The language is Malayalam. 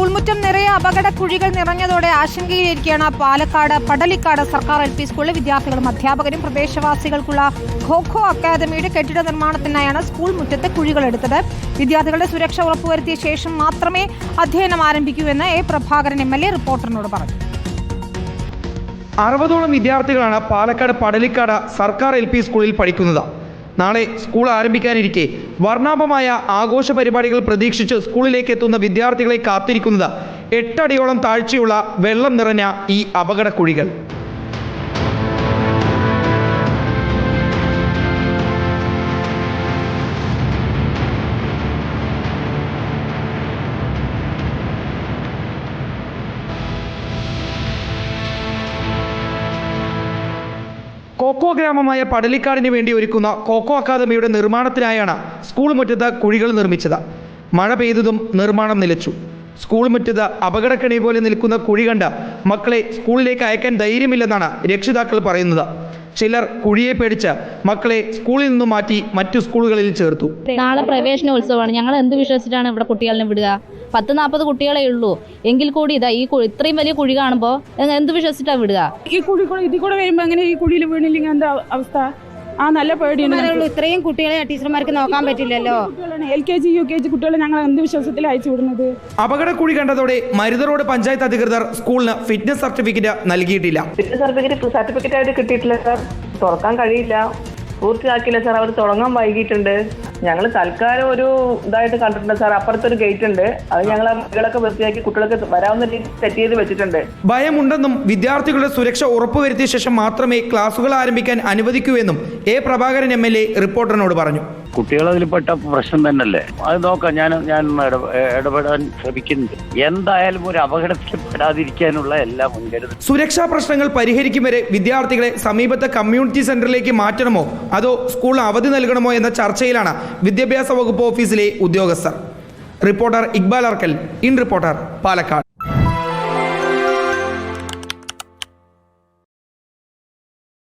സ്കൂൾ മുറ്റം നിറയെ അപകട കുഴികൾ നിറഞ്ഞതോടെ ആശങ്കയിലിരിക്കുകയാണ് പാലക്കാട് പടലിക്കാട് സർക്കാർ എൽ പി സ്കൂളിലെ വിദ്യാർത്ഥികളും അധ്യാപകരും പ്രദേശവാസികൾക്കുള്ള ഖോഖോ അക്കാദമിയുടെ കെട്ടിട നിർമ്മാണത്തിനായാണ് സ്കൂൾ മുറ്റത്ത് കുഴികൾ എടുത്തത്. വിദ്യാർത്ഥികളുടെ സുരക്ഷ ഉറപ്പുവരുത്തിയ ശേഷം മാത്രമേ അധ്യയനം ആരംഭിക്കൂ എന്ന് A Prabhakaran M L A റിപ്പോർട്ടറിനോട് പറഞ്ഞു. അറുപതോളം വിദ്യാർത്ഥികളാണ് പാലക്കാട് പടലിക്കാട് സർക്കാർ എൽ പി സ്കൂളിൽ പഠിക്കുന്നത്. നാളെ സ്കൂൾ ആരംഭിക്കാനിരിക്കെ. വർണാഭമായ ആഘോഷ പരിപാടികൾ പ്രതീക്ഷിച്ച് സ്കൂളിലേക്ക് എത്തുന്ന വിദ്യാർത്ഥികളെ കാത്തിരിക്കുന്നത് എട്ടടിയോളം താഴ്ചയുള്ള വെള്ളം നിറഞ്ഞ ഈ അപകടക്കുഴികൾ. കോക്കോ ഗ്രാമമായ പടലിക്കാടിന് വേണ്ടി ഒരുക്കുന്ന കോക്കോ അക്കാദമിയുടെ നിർമ്മാണത്തിനായാണ് സ്കൂൾ മുറ്റത്ത് കുഴികൾ നിർമ്മിച്ചത്. മഴ പെയ്തതും നിർമ്മാണം നിലച്ചു. സ്കൂൾ മുറ്റത്ത് അപകടക്കണി പോലെ നിൽക്കുന്ന കുഴി കണ്ട് മക്കളെ സ്കൂളിലേക്ക് അയക്കാൻ ധൈര്യമില്ലെന്നാണ് രക്ഷിതാക്കൾ പറയുന്നത്. ചിലർ കുഴിയെ പേടിച്ച് മക്കളെ സ്കൂളിൽ നിന്നും മാറ്റി മറ്റു സ്കൂളുകളിൽ ചേർത്തു. നാളെ പ്രവേശനോത്സവമാണ്. ഞങ്ങൾ എന്ത് വിശ്വസിച്ചിട്ടാണ് ഇവിടെ കുട്ടികളെ വിടുക? പത്ത് നാൽപ്പത് കുട്ടികളെ ഉള്ളൂ. എങ്കിൽ കൂടി ഇതാ ഈ ഇത്രയും വലിയ കുഴി കാണുമ്പോൾ എന്ത് വിശ്വസിച്ചിട്ടാണ് വിടുക? ഈ കുഴി കൂടെ ഇതിൽ കൂടെ വരുമ്പോ അങ്ങനെ ഈ കുഴിയിൽ വീണില്ലെങ്കിൽ എന്താ അവസ്ഥ? ആ നല്ല പേടിയുണ്ട്. ഇത്രയും കുട്ടികളെ ടീച്ചർമാർക്ക് നോക്കാൻ പറ്റില്ലല്ലോ. L K G U K G കുട്ടികളെ ഞങ്ങൾ എന്ത് വിശ്വാസത്തിൽ അയച്ചു വിടുന്നത്? അപകട കുഴി കണ്ടതോടെ മരുതറോഡ് പഞ്ചായത്ത് അധികൃതർ സ്കൂളിന് ഫിറ്റ്നസ് സർട്ടിഫിക്കറ്റ് നൽകിയിട്ടില്ല. ഫിറ്റ്നസ് സർട്ടിഫിക്കറ്റ് സർട്ടിഫിക്കറ്റ് ആയിട്ട് കിട്ടിയിട്ടില്ല സാർ. തുറക്കാൻ കഴിയില്ല. പൂർത്തിയാക്കിയില്ല സാർ. അവർ തുടങ്ങാൻ വൈകിട്ടുണ്ട് ഞങ്ങൾ തൽക്കാലം ഒരു ഇതായിട്ട് കണ്ടിട്ടുണ്ട് സാർ. അപ്പുറത്തൊരു ഗേറ്റ് ഉണ്ട്. അത് ഞങ്ങൾ ആ വൃത്തിയാക്കി കുട്ടികൾക്ക് വരാവുന്ന രീതിയിൽ സെറ്റ് ചെയ്ത് വെച്ചിട്ടുണ്ട്. ഭയമുണ്ടെന്നും വിദ്യാർത്ഥികളുടെ സുരക്ഷ ഉറപ്പുവരുത്തിയ ശേഷം മാത്രമേ ക്ലാസുകൾ ആരംഭിക്കാൻ അനുവദിക്കൂ എന്നും എ പ്രഭാകരൻ എ റിപ്പോർട്ടറിനോട് പറഞ്ഞു. കുട്ടികൾ അതിൽപ്പെട്ട പ്രശ്നം തന്നെയല്ലേ? അത് നോക്കാം ഞാൻ ഞാൻ ഇടപെ- ഇടപെടാൻ ശ്രമിക്കുന്നുണ്ട്. എന്തായാലും ഒരു അപകടത്തിൽ പെടാതിരിക്കാനുള്ള എല്ലാ മുൻകരുതൽ സുരക്ഷാ പ്രശ്നങ്ങൾ പരിഹരിക്കും വരെ വിദ്യാർത്ഥികളെ സമീപത്തെ കമ്മ്യൂണിറ്റി സെന്ററിലേക്ക് മാറ്റണമോ? അതോ സ്കൂൾ അവധി നൽകണമോ എന്ന ചർച്ചയിലാണ് വിദ്യാഭ്യാസ വകുപ്പ് ഓഫീസിലെ ഉദ്യോഗസ്ഥർ. Reporter Iqbal Arkal in reporter Palakkad.